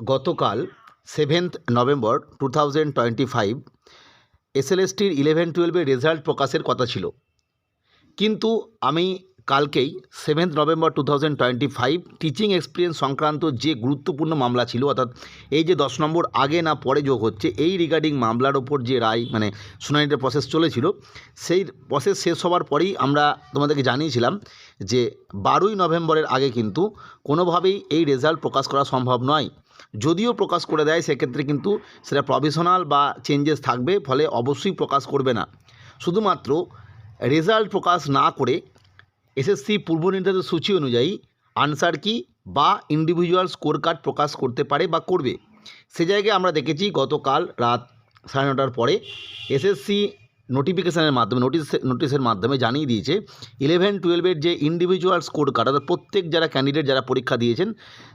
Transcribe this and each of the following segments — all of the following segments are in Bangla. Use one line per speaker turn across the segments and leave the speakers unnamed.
গতকাল seventh November two thousand twenty five এসএলএসটির eleven টুয়েলভের রেজাল্ট প্রকাশের কথা ছিল। কিন্তু আমি কালকেই seventh November two thousand twenty five teaching experience সংক্রান্ত যে গুরুত্বপূর্ণ মামলা ছিল, অর্থাৎ এই যে দশ নম্বর আগে না পরে যোগ হচ্ছে, এই রিগার্ডিং মামলার ওপর যে রায় মানে শুনানিটার প্রসেস চলেছিল, সেই প্রসেস শেষ হওয়ার পরেই আমরা তোমাদেরকে জানিয়েছিলাম যে বারোই নভেম্বরের আগে কিন্তু কোনোভাবেই এই রেজাল্ট প্রকাশ করা সম্ভব নয়। যদিও প্রকাশ করে দেয়, সেক্ষেত্রে কিন্তু সেটা প্রভিশনাল বা চেঞ্জেস থাকবে, ফলে অবশ্যই প্রকাশ করবে না। শুধুমাত্র রেজাল্ট প্রকাশ না করে এসএসসি পূর্ব নির্ধারিত সূচি অনুযায়ী আনসার কি বা ইন্ডিভিজুয়াল স্কোর কার্ড প্রকাশ করতে পারে বা করবে? সে জায়গায় আমরা দেখেছি গতকাল রাত সাড়ে নটার পরে এসএসসি নোটিফিকেশানের মাধ্যমে নোটিশ নোটিশের মাধ্যমে জানিয়ে দিয়েছে ইলেভেন টুয়েলভের যে ইন্ডিভিজুয়াল স্কোর কার্ড অর্থাৎ প্রত্যেক যারা ক্যান্ডিডেট যারা পরীক্ষা দিয়েছেন,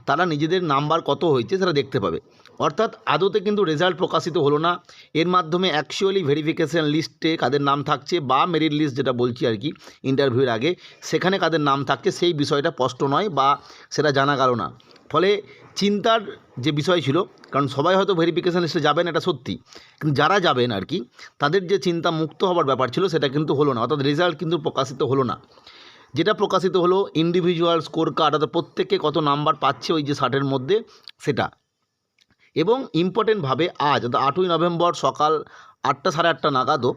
তারা নিজেদের নাম্বার কত হয়েছে সেটা দেখতে পাবে। অর্থাৎ আদতে কিন্তু রেজাল্ট প্রকাশিত হলো না। এর মাধ্যমে অ্যাকচুয়ালি ভেরিফিকেশান লিস্টে কাদের নাম থাকছে বা মেরিট লিস্ট যেটা বলছি আর কি ইন্টারভিউর আগে, সেখানে কাদের নাম থাকছে সেই বিষয়টা স্পষ্ট নয় বা সেটা জানা গেল না। ফলে চিন্তার যে বিষয় ছিল, কারণ সবাই হয়তো ভেরিফিকেশান লিস্টে যাবেন এটা সত্যি। কিন্তু যারা যাবেন আর কি, তাদের যে চিন্তা মুক্ত হওয়ার ব্যাপার ছিল, সেটা কিন্তু হলো না। অর্থাৎ রেজাল্ট কিন্তু প্রকাশিত হলো না। যেটা প্রকাশিত হলো ইন্ডিভিজুয়াল স্কোর কার্ড অর্থাৎ প্রত্যেকে কত নাম্বার পাচ্ছে ওই যে ষাটের মধ্যে, সেটা। এবং ইম্পর্টেন্টভাবে আজ, অর্থাৎ আটই নভেম্বর সকাল আটটা সাড়ে আটটা নাগাদও,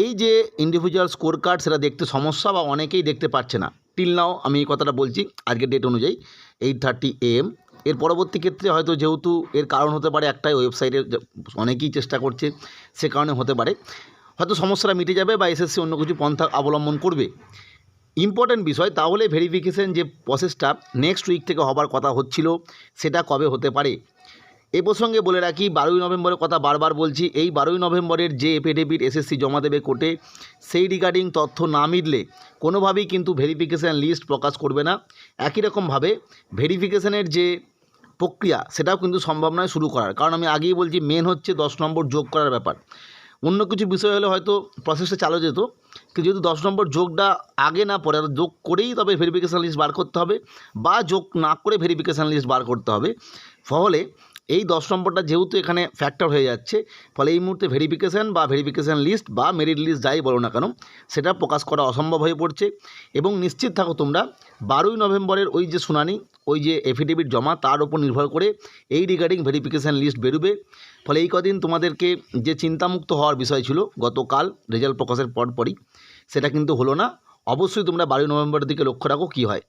এই যে ইন্ডিভিজুয়াল স্কোর কার্ড সেটা দেখতে সমস্যা বা অনেকেই দেখতে পাচ্ছে না। টিল নাও আমি এই কথাটা বলছি, আজকের ডেট অনুযায়ী এইট থার্টি এম এর পরবর্তী ক্ষেত্রে হয়তো যেহেতু এর কারণ হতে পারে একটাই ওয়েবসাইটে অনেকেই চেষ্টা করছে সে কারণে হতে পারে। হয়তো সমস্যাটা মিটে যাবে বা এসএসসি অন্য কিছু পন্থা অবলম্বন করবে। ইম্পর্ট্যান্ট বিষয়, তাহলে ভেরিফিকেশন যে প্রসেসটা নেক্সট উইক থেকে হবার কথা হচ্ছিল, সেটা কবে হতে পারে? এ প্রসঙ্গে বলে রাখি, বারোই নভেম্বরের কথা বারবার বলছি, এই বারোই নভেম্বরের যে এফিডেভিট এসএসসি জমা দেবে কোর্টে, সেই রিগার্ডিং তথ্য না মিললে কোনোভাবেই কিন্তু ভেরিফিকেশান লিস্ট প্রকাশ করবে না। একই রকমভাবে ভেরিফিকেশানের যে প্রক্রিয়া, সেটাও কিন্তু সম্ভব নয় শুরু করার। কারণ আমি আগেই বলছি মেন হচ্ছে দশ নম্বর যোগ করার ব্যাপার। অন্য কিছু বিষয় হলে হয়তো প্রসেসটা চালু যেত, কিন্তু যেহেতু দশ নম্বর যোগটা আগে না পরে যোগ করেই তবে ভেরিফিকেশান লিস্ট বার করতে হবে, বা যোগ না করে ভেরিফিকেশান লিস্ট বার করতে হবে। ফলে এই দশ নম্বরটা যেহেতু এখানে ফ্যাক্টর হয়ে যাচ্ছে, ফলে এই মুহূর্তে ভেরিফিকেশান বা ভেরিফিকেশান লিস্ট বা মেরিট লিস্ট যাই বলো না কেন, সেটা প্রকাশ করা অসম্ভব হয়ে পড়ছে। এবং নিশ্চিত থাকো তোমরা, বারোই নভেম্বরের ওই যে শুনানি ওই যে এফিডেভিট জমা, তার উপর নির্ভর করে এই রিগার্ডিং ভেরিফিকেশান লিস্ট বেরোবে। ফলে এই কদিন তোমাদেরকে যে চিন্তামুক্ত হওয়ার বিষয় ছিল, গতকাল রেজাল্ট প্রকাশের পরপরই, সেটা কিন্তু হলো না। অবশ্যই তোমরা বারোই নভেম্বরের দিকে লক্ষ্য রাখো কী হয়।